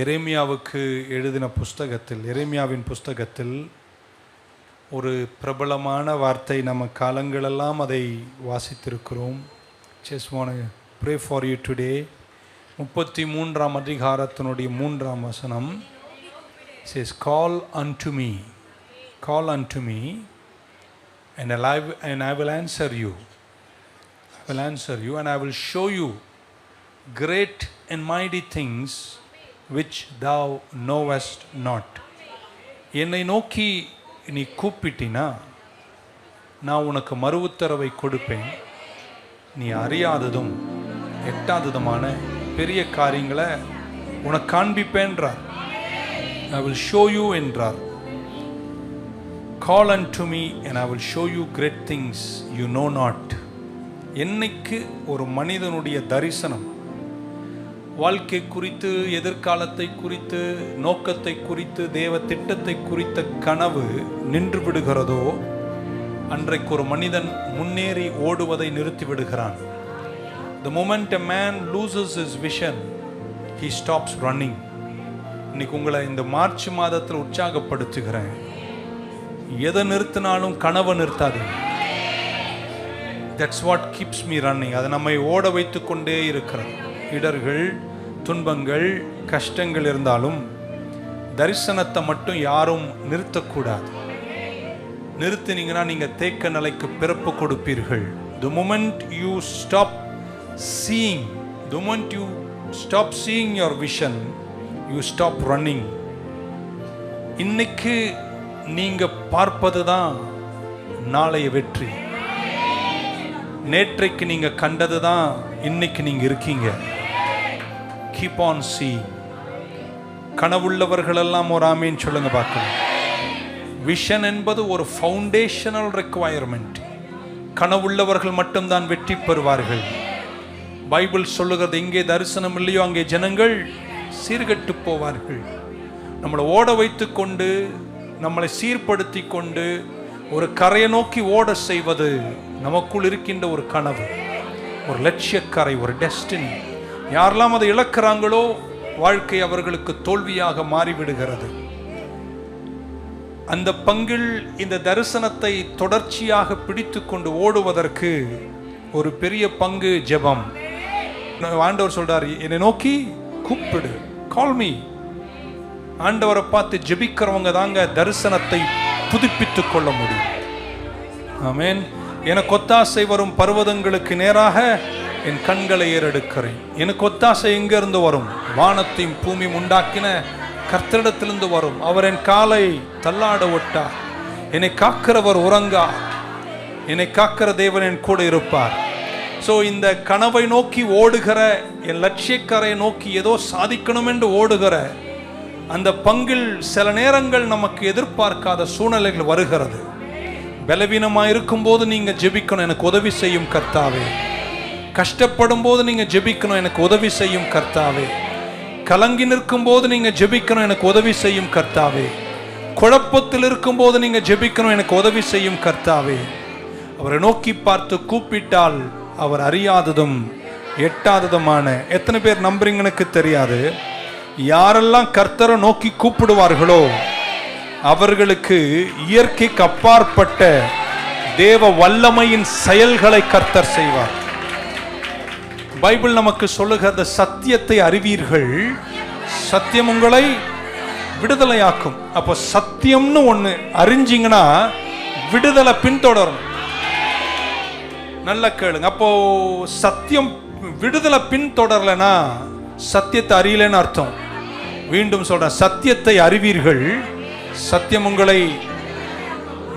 எரேமியாவுக்கு எழுதின புஸ்தகத்தில் எரேமியாவின் புஸ்தகத்தில் ஒரு பிரபலமான வார்த்தை நம்ம காலங்களெல்லாம் அதை வாசித்திருக்கிறோம். Just want pray for you today முப்பத்தி மூன்றாம் அதிகாரத்தினுடைய மூன்றாம் வசனம். Says call unto me. Call unto me and I, and I will answer you. I will answer you and I will show you great and mighty things which thou knowest not என்னை நோக்கி நீ கூப்பிட்டினா நான் உனக்கு மறு உத்தரவை கொடுப்பேன். நீ அறியாததும் எட்டாததுமான பெரிய காரியங்களை உனக்கு காண்பிப்பேன்றார் ஐ வில் ஷோ யூ என்றார். Call unto me and I will show you great things you know not என்னைக்கு ஒரு மனிதனுடைய தரிசனம் வாழ்க்கை குறித்து எதிர்காலத்தை குறித்து நோக்கத்தை குறித்து தேவ திட்டத்தை குறித்த கனவு நின்று விடுகிறதோ அன்றைக்கு ஒரு மனிதன் முன்னேறி ஓடுவதை நிறுத்தி விடுகிறான் the moment a man loses his vision he stops running இன்னைக்கு உங்களை இந்த மார்ச் மாதத்தில் உற்சாகப்படுத்துகிறேன். எதை நிறுத்தினாலும் கனவை நிறுத்தாது. That's what keeps me running அதை நம்மை ஓட வைத்து கொண்டே இருக்கிறது. இடர்கள் துன்பங்கள் கஷ்டங்கள் இருந்தாலும் தரிசனத்தை மட்டும் யாரும் நிறுத்தக்கூடாது. நிறுத்தினீங்கன்னா நீங்கள் தேக்க நிலைக்கு பிறப்பு கொடுப்பீர்கள். The moment you stop seeing the moment you stop seeing your vision you stop running இன்னைக்கு நீங்கள் பார்ப்பது தான் நாளைய வெற்றி. நேற்றைக்கு நீங்கள் கண்டது தான் இன்னைக்கு நீங்கள் இருக்கீங்க. கீப் ஆன் சி கனவுள்ளவர்கள் எல்லாம் ஒரு ஆமீன் சொல்லுங்க பார்க்கலாம். விஷன் என்பது ஒரு ஃபவுண்டேஷனல் ரெக்குவயர்மெண்ட் கனவுள்ளவர்கள் மட்டும்தான் வெற்றி பெறுவார்கள். பைபிள் சொல்லுகிறது எங்கே தரிசனம் இல்லையோ அங்கே ஜனங்கள் சீர்கட்டு போவார்கள். நம்மளை ஓட வைத்து கொண்டு நம்மளை சீர்படுத்தி கொண்டு ஒரு கரையை நோக்கி ஓட செய்வது நமக்குள் இருக்கின்ற ஒரு கனவு ஒரு லட்சியக்கரை ஒரு டெஸ்டினி யாரெல்லாம் அதை இழக்கிறாங்களோ வாழ்க்கை அவர்களுக்கு தோல்வியாக மாறிவிடுகிறது. அந்த பங்கில் இந்த தரிசனத்தை தொடர்ச்சியாக பிடித்து கொண்டு ஓடுவதற்கு ஒரு பெரிய பங்கு ஜெபம். ஆண்டவர் சொல்றார் என்னை நோக்கி கூப்பிடு கால் மீ ஆண்டவரை பார்த்து ஜெபிக்கிறவங்க தாங்க தரிசனத்தை புதுப்பித்துக் கொள்ள முடியும். ஆமேன். என கொத்தாசை வரும் பர்வதங்களுக்கு நேராக என் கண்களை ஏறெடுக்கிறேன். எனக்கு ஒத்தாசை எங்கிருந்து வரும்? வானத்தையும் பூமியும் உண்டாக்கின கர்த்தரிடத்திலிருந்து வரும். அவர் என் காலை தள்ளாட ஒட்டார். என்னை காக்கிறவர் உறங்கா என்னை காக்கிற தேவன் என் கூட இருப்பார். ஸோ இந்த கனவை நோக்கி ஓடுகிற என் லட்சியக்கரை நோக்கி ஏதோ சாதிக்கணும் என்று ஓடுகிற அந்த பங்கில் சில நேரங்கள் நமக்கு எதிர்பார்க்காத சூழ்நிலைகள் வருகிறது. பலவீனமாக இருக்கும்போது நீங்கள் ஜெபிக்கணும். எனக்கு உதவி செய்யும் கர்த்தாவே. கஷ்டப்படும் போது நீங்கள் ஜெபிக்கணும் எனக்கு உதவி செய்யும் கர்த்தாவே. கலங்கி நிற்கும் போது நீங்கள் ஜெபிக்கணும் எனக்கு உதவி செய்யும் கர்த்தாவே. குழப்பத்தில் இருக்கும் போது நீங்கள் ஜெபிக்கணும் எனக்கு உதவி செய்யும் கர்த்தாவே. அவரை நோக்கி பார்த்து கூப்பிட்டால் அவர் அறியாததும் எட்டாததுமான எத்தனை பேர் நம்புறீங்க எனக்கு தெரியாது. யாரெல்லாம் கர்த்தரை நோக்கி கூப்பிடுவார்களோ அவர்களுக்கு இயற்கைக்கு அப்பாற்பட்ட தேவ வல்லமையின் செயல்களை கர்த்தர் செய்வார். பைபிள் நமக்கு சொல்லுகிற சத்தியத்தை அறிவீர்கள் சத்தியம் உங்களை விடுதலையாக்கும். அப்போ சத்தியம்னு ஒன்று அறிஞ்சிங்கன்னா விடுதலை பின்தொடரும். நல்ல கேளுங்க. அப்போ சத்தியம் விடுதலை பின்தொடரலனா சத்தியத்தை அறியலன்னு அர்த்தம். மீண்டும் சொல்றேன் சத்தியத்தை அறிவீர்கள் சத்தியம் உங்களை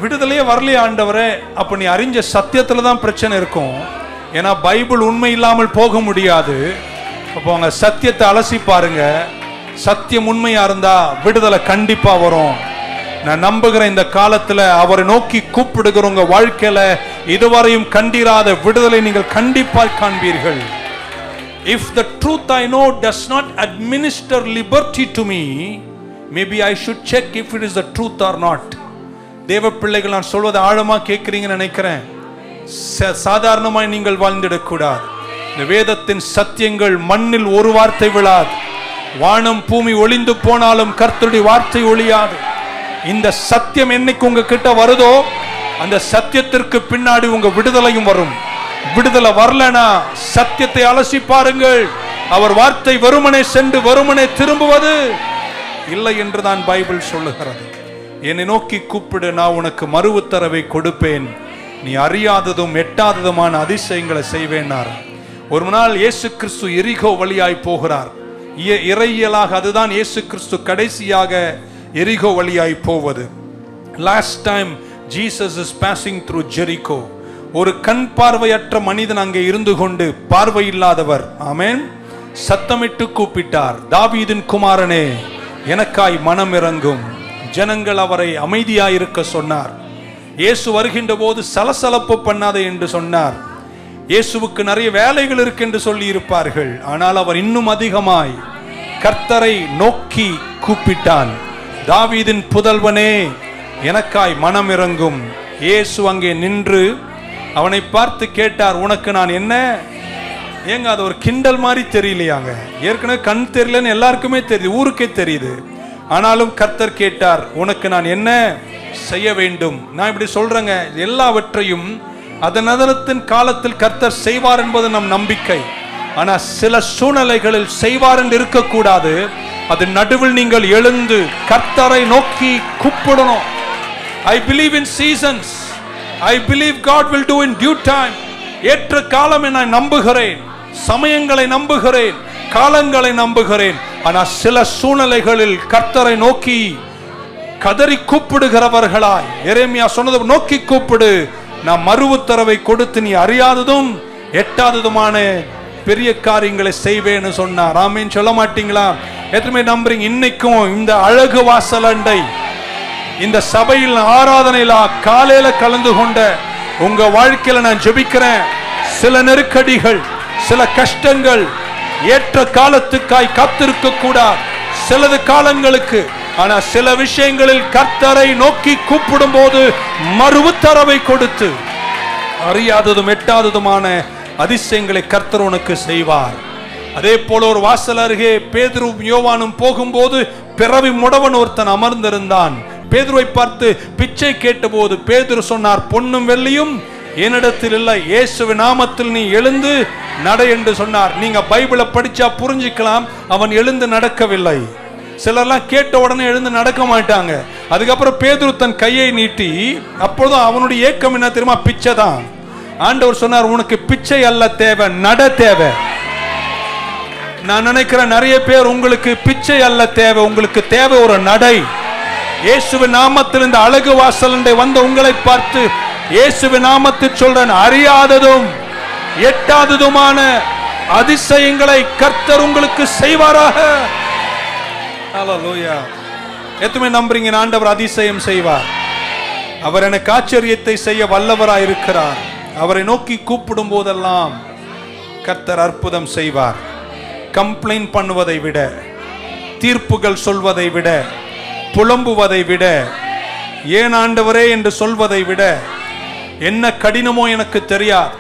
விடுதலையே வரலையே ஆண்டவரே. அப்போ நீ அறிஞ்ச சத்தியத்தில் தான் பிரச்சனை இருக்கும். ஏன்னா பைபிள் உண்மை இல்லாமல் போக முடியாது. அப்போ அவங்க சத்தியத்தை அலசி பாருங்க. சத்தியம் உண்மையா இருந்தா விடுதலை கண்டிப்பா வரும். நான் நம்புகிறேன் இந்த காலத்துல அவரை நோக்கி கூப்பிடுகிறவங்க வாழ்க்கையில இதுவரையும் கண்டிராத விடுதலை நீங்கள் கண்டிப்பாய் காண்பீர்கள். If the truth I know does not administer liberty to me, maybe I should check if it is the truth or not. தேவ பிள்ளைகள் நான் சொல்வதை ஆழமா கேட்கிறீங்கன்னு நினைக்கிறேன். சாதாரணமாய் நீங்கள் வாழ்ந்திடக்கூடாது. இந்த வேதத்தின் சத்தியங்கள் மண்ணில் ஒரு வார்த்தை விழாது. வானம் பூமி ஒளிந்து போனாலும் கர்த்தருடைய வார்த்தை ஒளியாது இந்த சத்தியம் என்னைக்கு உங்க கிட்ட வருதோ அந்த சத்தியத்திற்கு பின்னாடி உங்க விடுதலையும் வரும். விடுதலை வரலனா சத்தியத்தை அலசி பாருங்கள். அவர் வார்த்தை வெறுமனே சென்று வருமனே திரும்புவது இல்லை என்றுதான் பைபிள் சொல்லுகிறது. என்னை நோக்கி கூப்பிடு நான் உனக்கு மறு உத்தரவை கொடுப்பேன். நீ அறியாததும் எட்டாததுமான அதிசயங்களை செய்வேனார். ஒரு நாள் இயேசு கிறிஸ்து எரிகோ வழியாய் போகிறார். இறையியலாக அதுதான் இயேசு கிறிஸ்து கடைசியாக எரிகோ வழியாய் போவது. Last time Jesus is passing through Jericho ஒரு கண் பார்வையற்ற மனிதன் அங்கே இருந்து கொண்டு பார்வை இல்லாதவர். சத்தமிட்டு கூப்பிட்டார் தாவீதின் குமாரனே எனக்காய் மனம் இறங்கும் ஜனங்கள் அவரை அமைதியாயிருக்க சொன்னார். இயேசு வருகின்ற போது சலசலப்பு பண்ணாதே என்று சொன்னார். இயேசுவுக்கு நிறைய வேலைகள் இருக்கு என்று சொல்லி இருப்பார்கள். ஆனால் அவர் இன்னும் அதிகமாய் கர்த்தரை நோக்கி கூப்பிட்டான். தாவீதின் புதல்வனே எனக்காய் மனம் இறங்கும் இயேசு அங்கே நின்று அவனை பார்த்து கேட்டார் உனக்கு நான் என்ன? ஏங்க அது ஒரு கிண்டல் மாதிரி தெரியலையாங்க. ஏற்கனவே கண் தெரியலன்னு எல்லாருக்குமே தெரியுது ஊருக்கே தெரியுது. ஆனாலும் கர்த்தர் கேட்டார் உனக்கு நான் என்ன? செய்ய வேண்டும். நான் இப்படி சொல்றேங்க. எல்லாவற்றையும் அதன் காலத்தில் கர்த்தர் செய்வார் என்பது நம் நம்பிக்கை. ஆனா சில சூழ்நிலைகளில் செய்வார் என்று இருக்கக்கூடாது. அது நடுவில் நீங்கள் எழுந்து கர்த்தரை நோக்கி கூப்பிடணும். I believe in seasons I believe God will do in due time ஏற்ற காலம் நான் நம்புகிறேன். சமயங்களை நம்புகிறேன். காலங்களை நம்புகிறேன். ஆனால் சில சூழ்நிலைகளில் கர்த்தரை நோக்கி கதறி கூப்பிடுகிறவர்களாய். எரேமியா சொன்னது நோக்கி கூப்பிடு. நான் மறு உத்தரவை கொடுத்து நீ அறியாததும் எட்டாததுமான பெரிய காரியங்களை செய்வேன்னு சொன்னார். ஆமீன். சொல்ல மாட்டீங்களா? எத்தனை நம்புறீங்க? இன்னைக்கும் இந்த அழகு வாசலண்டை இந்த சபையில் ஆராதனையில காலையில கலந்து கொண்ட உங்க வாழ்க்கையில நான் ஜெபிக்கிறேன். சில நெருக்கடிகள் சில கஷ்டங்கள் ஏற்ற காலத்துக்காய் காத்திருக்க கூடாது சிலது காலங்களுக்கு ஆனா சில விஷயங்களில் கர்த்தரை நோக்கி கூப்பிடும் போது மறு உத்தரவை கொடுத்து அறியாததும் எட்டாததுமான அதிசயங்களை கர்த்தர் உனக்கு செய்வார். அதே போல ஒரு வாசல் அருகே பேதுரும் யோவானும் போகும்போது பிறவி முடவன் ஒருத்தன் அமர்ந்திருந்தான். பேதுருவை பார்த்து பிச்சை கேட்டபோது பேதுரு சொன்னார் பொன்னும் வெள்ளியும் என்னிடத்தில் இல்லை. இயேசுவி நாமத்தில் நீ எழுந்து நட என்று சொன்னார். நீங்க பைபிளை படிச்சா புரிஞ்சுக்கலாம் அவன் எழுந்து நடக்கவில்லை. சிலர்லாம் கேட்ட உடனே எழுந்து நடக்க மாட்டாங்க. அதுக்கப்புறம் பேதுரு தன் கையை நீட்டி அப்பொழுதும் அவனுடைய ஏக்கம் என்ன தெரியுமா? பிச்சை தான் ஆண்டவர் சொன்னார் உனக்கு பிச்சை அல்ல தேவை நட தேவை. நான் நினைக்கிறேன் நிறைய பேர் உங்களுக்கு பிச்சை அல்ல தேவை உங்களுக்கு தேவை ஒரு நடை. இயேசுவின் நாமத்தில் இந்த அழகு வாசல் வந்த உங்களை பார்த்து இயேசுவின் நாமத்தில் சொல்றேன் அறியாததும் எட்டாததுமான அதிசயங்களை கர்த்தர் உங்களுக்கு செய்வாராக. ஹalleluya எத்துமே நம்புறீங்க? ஆண்டவர் அதிசயம் செய்வார். அவர் எனக்கு ஆச்சரியத்தை செய்ய வல்லவராய் இருக்கிறார் அவரை நோக்கி கூப்பிடும் போதெல்லாம் கர்த்தர் அற்புதம் செய்வார். கம்ப்ளைண்ட் பண்ணுவதை விட தீர்ப்புகள் சொல்வதை விட புலம்புவதை விட ஏன் ஆண்டவரே என்று சொல்வதை விட என்ன கடினமோ எனக்கு தெரியாது.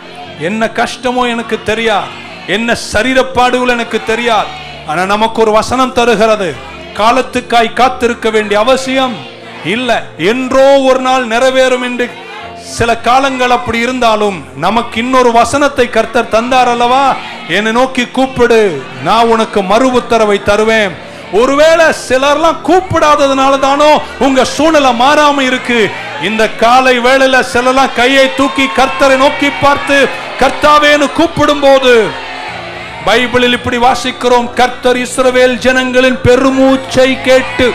என்ன கஷ்டமோ எனக்கு தெரியாது. என்ன சரீரப்பாடுகள் எனக்கு தெரியாது. ஆனா நமக்கு ஒரு வசனம் தருகிறது. காலத்துக்காய் காத்திருக்க வேண்டிய அவசியம் இல்ல. என்றோ ஒரு நாள் நிறைவேறும் என்று சில காலங்கள் அப்படி இருந்தாலும் நமக்கு இன்னொரு வசனத்தை கர்த்தர் தந்தார் அல்லவா? என்னை நோக்கி கூப்பிடு நான் உனக்கு மறு உத்தரவை தருவேன். ஒருவேளை சிலர்லாம் கூப்பிடாததுனால தானோ உங்க சூழ்நிலை மாறாம இருக்கு. இந்த காலை வேளையில சிலர்லாம் கையை தூக்கி கர்த்தரை நோக்கி பார்த்து கர்த்தாவேன்னு கூப்பிடும் போது பைபிளில் இப்படி வாசிக்கிறோம். கர்த்தர் இஸ்ரவேல் ஜனங்களின் பெருமூச்சை கேட்டு.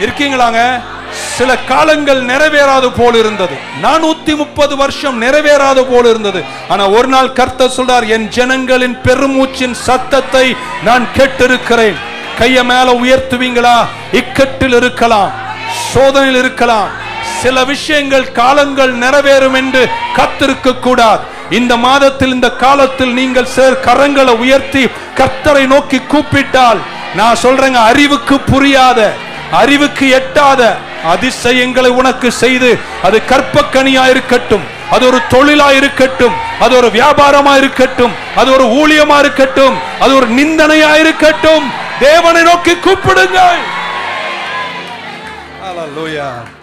இருக்கீங்களாங்க? சில காலங்கள் நிறைவேறாது போல் இருந்தது. நானூத்தி முப்பது வருஷம் நிறைவேறாது போல் இருந்தது. ஆனா ஒரு நாள் கர்த்தர் சொல்றார் என் ஜனங்களின் பெருமூச்சின் சத்தத்தை நான் கேட்டிருக்கிறேன். கைய மேல உயர்த்துவீங்களா? இக்கட்டில் இருக்கலாம். சோதனையில் இருக்கலாம். சில விஷயங்கள் காலங்கள் நிறைவேறும் என்று கத்திருக்க கூடாது இந்த மாதத்தில் இந்த காலத்தில் நீங்கள் சேர் கரங்களை உயர்த்தி கர்த்தரை நோக்கி கூப்பிட்டால் நான் சொல்றேங்க அறிவுக்கு புரியாத அறிவுக்கு எட்டாத அதிசயங்களை உனக்கு செய்து அது கற்பக்கனியா இருக்கட்டும் அது ஒரு தொழிலா இருக்கட்டும் அது ஒரு வியாபாரமா இருக்கட்டும் அது ஒரு ஊழியமா இருக்கட்டும் அது ஒரு நிந்தனையா இருக்கட்டும் தேவனை நோக்கி கூப்பிடுங்கள் Hallelujah.